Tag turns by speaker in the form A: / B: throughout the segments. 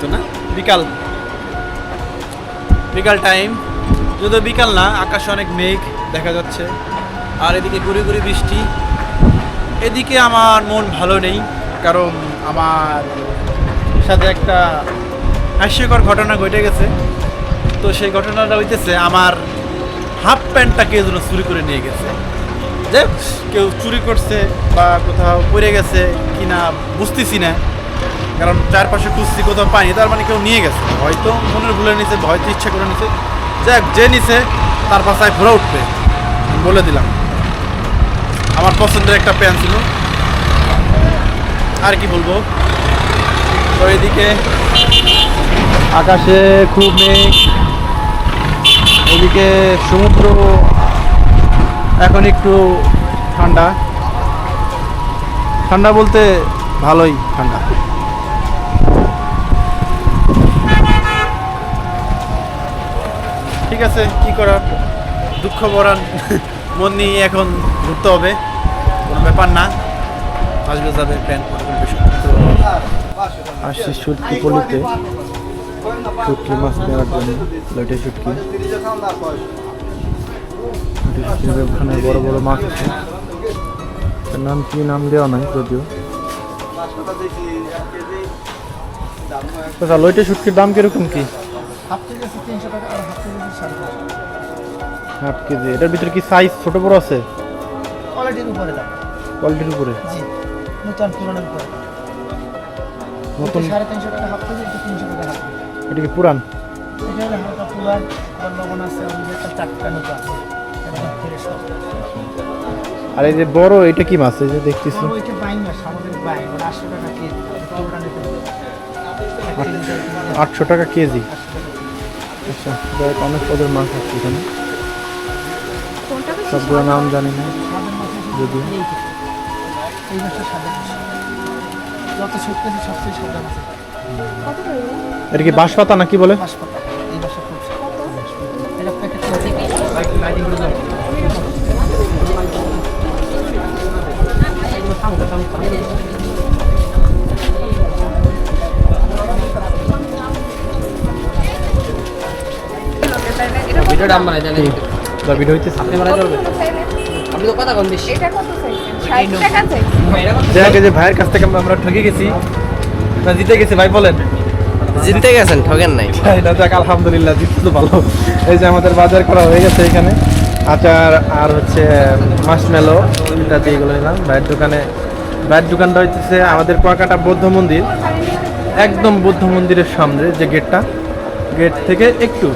A: তো না? বিকাল। বিকাল টাইম যদিও বিকাল না, আকাশে অনেক মেঘ দেখা যাচ্ছে। আর এদিকে গুড়ি গুড়ি বৃষ্টি। এদিকে আমার মন ভালো নেই, কারণ আমার সাথে একটা হাস্যকর ঘটনা ঘটে গেছে। তো সেই ঘটনাটা হইতেছে, আমার হাফ প্যান্টটা কেউ যেন চুরি করে নিয়ে গেছে। যে কেউ চুরি করছে বা কোথাও পড়ে গেছে কিনা বুঝতেছি না। কারণ চারপাশে খুঁজছি কোথাও পাইনি তার মানে কেউ নিয়ে গেছে। হয়তো মনের ভুলে নিছে, হয়তো ইচ্ছা করে নিছে। যাক যে নিছে, তার পাশায় ঘোরা উঠবে। বলে দিলাম। আমার পছন্দের একটা প্যান ছিল। আর কি বলব? তো এদিকে আকাশে খুব মেঘ, এদিকে সমুদ্র, এখন একটু ঠান্ডা। ঠান্ডা বলতে ভালোই ঠান্ডা। ঠিক আছে, কি করার? দুঃখ বরান, মন নিয়ে এখন ঘুরতে হবে। কোনো ব্যাপার না। আসবে যাবে প্যান্ট আসছি সুটকি পলিতে। শুটকি মাছ নেওয়ার জন্য, লইটে শুটকি ওখানে বড় বড় মাছ আছে। নাম কি নাম দেওয়া নাই, যদিও। আচ্ছা লইটে শুটকির দাম কীরকম কি?
B: হাফ কেজি আছে তিনশো টাকা আর হাফ কেজি আছে সাড়ে পাঁচশো
A: হাফ কেজি। এটার ভিতরে কি সাইজ ছোট বড় আছে?
B: কোয়ালিটির উপরে দাম।
A: কোয়ালিটির উপরে?
B: জি নতুন পুরানোর উপরে
A: নতুন
B: এটা সাড়ে তিনশো টাকা হাফ কেজি এটা তিনশো টাকা হাফ
A: এটা কি পুরান?
B: এটা হলো হালকা পুরান লবণ আছে একটা চারটা নতুন আছে।
A: আর এই যে বড় এটা কি মাছ? এই যে দেখতেছি।
B: আটশো টাকা কেজি।
A: আচ্ছা অনেক পদের মাছ আছে এখানে। সবগুলো নাম জানি না
B: সাদের মাছ আছে
A: যদিও।
B: এই যে। সাদা মাছ। যত শুটকি আছে সবচেয়ে সাদা মাছ।
C: কত
A: এটা কি বাঁশ পাতা নাকি বলে?
B: বাঁশপাতা এই বাসা খুব
D: ভিডিও দাম বানাই দেন
A: বা ভিডিও হইতেছে
D: আপনি বানাই চলবে? আপনি তো কথা কম বেশি।
C: এটা কত চাইছেন ষাট টাকা চাইছেন
A: যাক যে ভাইয়ের কাছ থেকে আমরা- ঠকে গেছি। না জিতে গেছি ভাই বলেন।
D: জিততে গেছেন ঠকেন নাই।
A: যাক আলহামদুলিল্লাহ জিততে তো ভালো। এই যে আমাদের বাজার করা হয়ে গেছে এখানে। আচার আর হচ্ছে মাসমেলো এটা দিয়ে এগুলো নিলাম ভাইয়ের দোকানে ভাইয়ের দোকানটা হইতেছে আমাদের কুয়াকাটা বৌদ্ধ মন্দির। একদম বৌদ্ধ মন্দিরের সামনে যে গেটটা। গেট থেকে একটু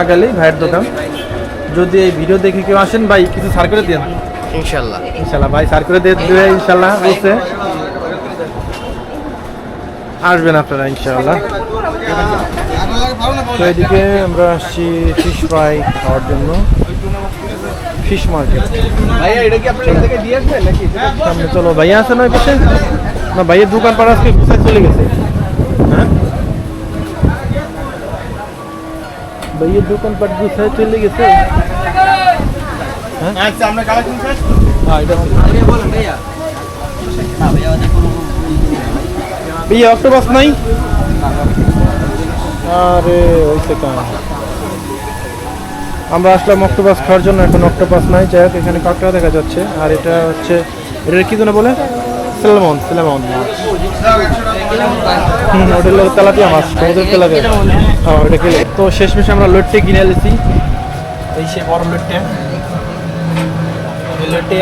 A: আগালেই ভাইয়ের দোকান। যদি এই ভিডিও দেখে কেউ আসেন ভাই কিছু সার করে দিন
D: ইনশাল্লাহ।
A: ইনশাল্লাহ ভাই সার করে দিয়ে দেবে ইনশাল্লাহ বলছে। আসবেন আপনারা ইনশাল্লাহ। তো এদিকে আমরা আসছি ফিশ ফ্রাই খাওয়ার জন্য। ফিশ মার্কেট
D: ভাইয়া এটা কি আপনারা থেকে দিয়ে আসবেন নাকি
A: সামনে চলো ভাইয়া আছে না পাশে না ভাইয়ের দোকান পাড়া আজকে গুছায় চলে গেছে হ্যাঁ ভাইয়ের দোকান পাট গুছায় চলে গেছে হ্যাঁ
B: আচ্ছা আমরা কালেকশন শেষ
A: হ্যাঁ এটা
D: বলেন ভাইয়া
A: না ভাইয়া ভাইয়া অক্টোপাস নাই আরে ওইসে কাম আমরা আসলাম অক্টোপাস খাওয়ার জন্য এখন অক্টোপাস নাই। যাই হোক এখানে কাঁকড়া দেখা যাচ্ছে। আর এটা হচ্ছে এটা কি যেন বলে? সেলমন সেলমন মাছ। হুম, ওটা হলো তেলাপিয়া মাছ সমুদ্রের তেলাপিয়া হ্যাঁ ওটা খেলে। তো শেষমেশ আমরা লট্টে কিনে এনেছি। এই সে বড় লট্টে।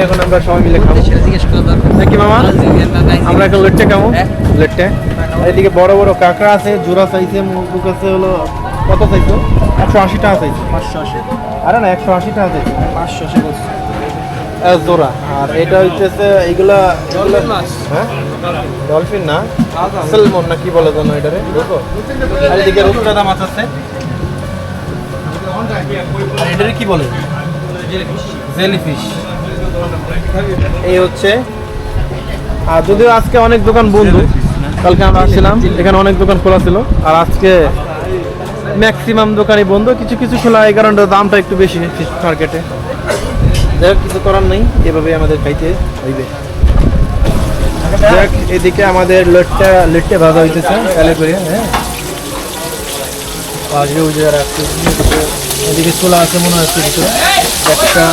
A: এখন আমরা সবাই মিলে খাব। নাকি মামা? আমরা এখন লেটটা কেমন
D: হ্যাঁ।
A: লেটটা। এদিকে বড় বড় কাঁকড়া আছে জোড়া চাইছে মুখ আছে হলো কত চাইছো? একশো আশি টাকা চাইছে।
B: পাঁচশো আশি।
A: আরে না একশো আশি টাকা চাইছে।
B: পাঁচশো আশি বলছি।
A: জোড়া। আর এটা হইতেছে এইগুলা হ্যাঁ? ডলফিন না? সেলমন না কি বলে জানো এটারে? আর এদিকে রূপচাঁদা মাছ আছে। আর এটারে কি বলে? জেলিফিশ। এই হচ্ছে আর যদিও আজকে অনেক দোকান বন্ধ কালকে আমরা আসছিলাম। এখানে অনেক দোকান খোলা ছিল। আর আজকে ম্যাক্সিমাম দোকানই বন্ধ। কিছু কিছু খোলা এই কারণে দামটা একটু বেশি মার্কেটে যাই কিছু করার নেই এভাবে আমাদের খাইতে হইবে। দেখ এদিকে আমাদের লেটটা লেটটা ভাজা হইতেছে কালে করে হ্যাঁ। পাশে ওই জায়গায় রাখছে এদিকে চলে আছে মনে হচ্ছে ভিতরে। একটা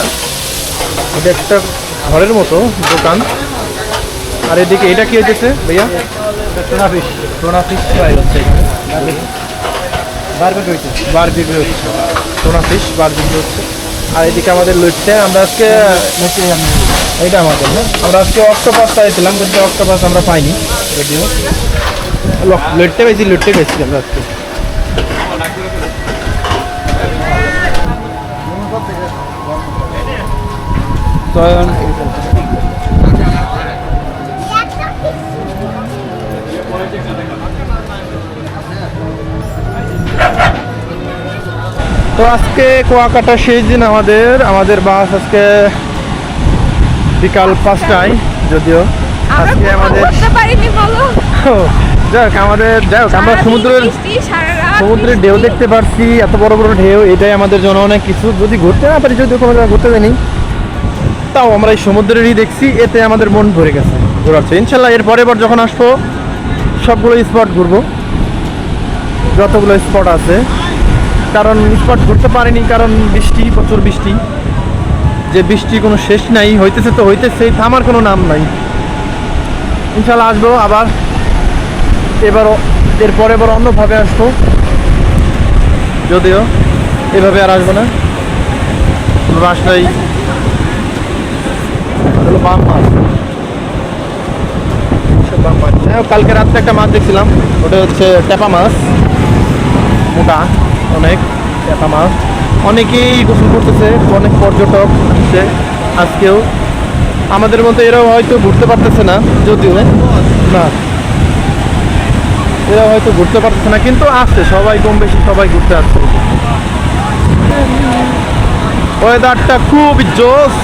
A: এটা একটা ঘরের মতো দোকান। আর এদিকে এটা কি হয়েছে ভাইয়া? Tuna fish tuna fish fry হচ্ছে। বারবিকিউ হচ্ছে বারবিকিউ হচ্ছে টোনা ফিশ বারবিকিউ হচ্ছে। আর এদিকে আমাদের লুটছে, আমরা আজকে, এইটা আমাদের না? আমরা আজকে অক্টোপাস চাইছিলাম, কিন্তু অক্টোপাস আমরা পাইনি। যদিও। লুটতে পেয়েছি লুটতে পেয়েছি আমরা আজকে। তো তো আজকে কুয়াকাটা সেই দিন আমাদের আমাদের বাস আজকে বিকাল পাঁচটায় যদিও। আজকে আমাদের
C: পারিনি
A: যাক আমাদের যাই হোক আমরা সমুদ্রের সমুদ্রের ঢেউ দেখতে পারছি এত বড় বড় ঢেউ এটাই আমাদের জন্য অনেক কিছু। যদি ঘুরতে না পারি যদি কোনো জায়গায় ঘুরতে যাইনি তাও আমরা এই সমুদ্রেরই দেখছি এতে আমাদের মন ভরে গেছে ঘোরাচ্ছে ইনশাল্লাহ এর পরের বার যখন আসব সবগুলো স্পট ঘুরবো। যতগুলো স্পট আছে কারণ স্পট ঘুরতে পারিনি, কারণ বৃষ্টি, প্রচুর বৃষ্টি। যে বৃষ্টি কোনো শেষ নাই, হইতেছে তো হইতেছে থামার কোনো নাম নাই। ইনশাল্লাহ আসব আবার, এবারও, এরপরে এবার অন্যভাবে আসব। যদিও, এভাবে আর আসব না। আসলেই হলো বাম মাছ বাম মাছ কালকে রাত্রে একটা মাছ দেখছিলাম, ওটা হচ্ছে ট্যাপা মাছ, মোটা। অনেক ট্যাপা মাছ অনেকেই গোসল করতেছে, অনেক পর্যটক আসছে আজকেও। আমাদের মতো এরাও হয়তো ঘুরতে পারতেছে না, যদিও। না। এরা হয়তো ঘুরতে পারতেছে না, কিন্তু আসছে, সবাই কম বেশি সবাই ঘুরতে আসছে। ওয়েদারটা খুব জোস।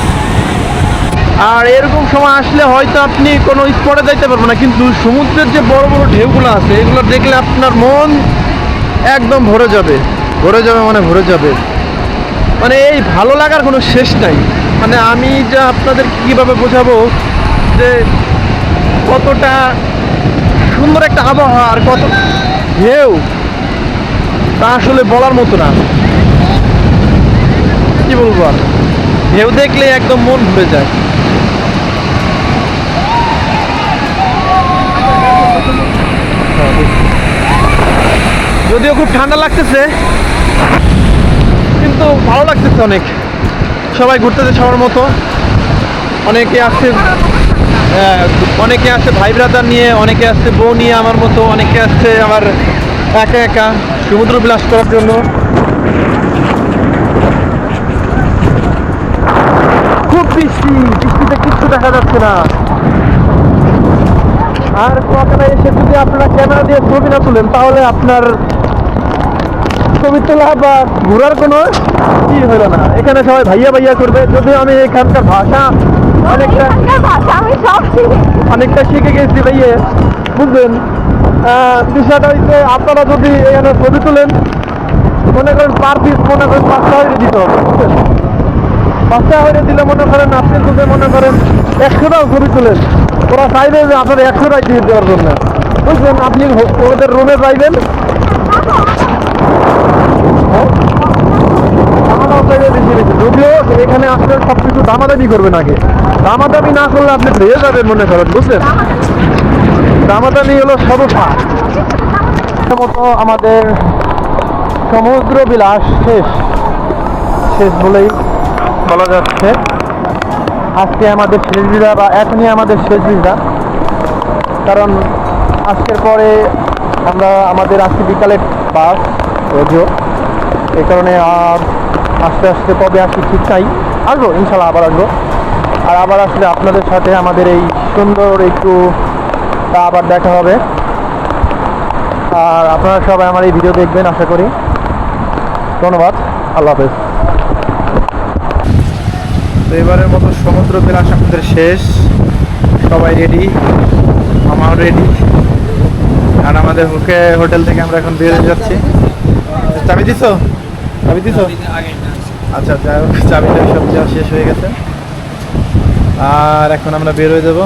A: আর এরকম সময় আসলে হয়তো আপনি কোনো স্পটে যাইতে পারবেন না, কিন্তু সমুদ্রের যে বড় বড় ঢেউগুলো আছে, এগুলো দেখলে আপনার মন একদম ভরে যাবে। ভরে যাবে মানে ভরে যাবে। মানে এই ভালো লাগার কোনো শেষ নাই। মানে আমি যা আপনাদের কীভাবে বোঝাবো যে কতটা সুন্দর একটা আবহাওয়া আর কত ঢেউ, তা আসলে বলার মতো না। কি বলব আর? ঢেউ দেখলে একদম মন ভরে যায়। যদিও খুব ঠান্ডা লাগতেছে কিন্তু ভালো লাগতেছে অনেক। সবাই ঘুরতেছে সবার মতো। অনেকে আসছে হ্যাঁ, অনেকে আসছে ভাই ব্রাদার নিয়ে অনেকে আসছে বউ নিয়ে আমার মতো অনেকে আসছে আমার একা একা সমুদ্র বিলাস করার জন্য। খুব বৃষ্টি বৃষ্টিতে কিচ্ছু দেখা যাচ্ছে না। আর কুয়াকাটা এসে যদি আপনারা ক্যামেরা দিয়ে ছবি না তুলেন তাহলে আপনার ছবি তোলা বা ঘোরার কোনো কি হলো না। এখানে সবাই ভাইয়া ভাইয়া করবে। যদিও আমি এখানকার ভাষা অনেকটা। অনেকটা শিখে গেছি ভাইয়ে। বুঝলেন? বিষয়টা হচ্ছে আপনারা যদি এখানে ছবি তোলেন মনে করেন পার পিস মনে করেন পাঁচটা হয়ে দিতে হবে বুঝলেন? পাঁচটা হয়ে দিলে মনে করেন আপনি যদি মনে করেন একশোটাও ছবি তোলেন ওরা চাইবে যে আপনার একশোটাই দিয়ে দেওয়ার জন্য। বুঝলেন? আপনি ওদের রুমে যাইবেন দামাদাম চাইবে বেশি বেশি যদিও আসলে সব কিছু দামাদামি করবেন আগে। দামাদামি না করলে আপনি ভেয়ে যাবেন মনে করেন, বুঝলেন? দামাদামি হলো সর্বফা মতো আমাদের সমুদ্র বিলাস শেষ। শেষ বলেই বলা যাচ্ছে। আজকে আমাদের শেষ বিজা বা এখনই আমাদের শেষ বিজা কারণ আজকের পরে আমরা আমাদের আজকে বিকালে বাস যদিও এ কারণে আর আস্তে আস্তে কবে আসি ঠিক চাই আসব, ইনশাল্লাহ আবার আসব। আর আবার আসলে আপনাদের সাথে আমাদের এই সুন্দর একটু আবার দেখা হবে। আর আপনারা সবাই আমার এই ভিডিও দেখবেন, আশা করি। ধন্যবাদ, আল্লাহ হাফেজ। তো এবারের মতো সমুদ্র বিলাস আমাদের শেষ। সবাই রেডি আমার রেডি আর আমাদের হোকে হোটেল থেকে আমরা এখন বেরিয়ে যাচ্ছি। চাবি দিছো? চাবি দিছো? আচ্ছা যাই হোক, চাবিটা সব দেওয়া শেষ হয়ে গেছে। আর এখন আমরা বের হয়ে যাব।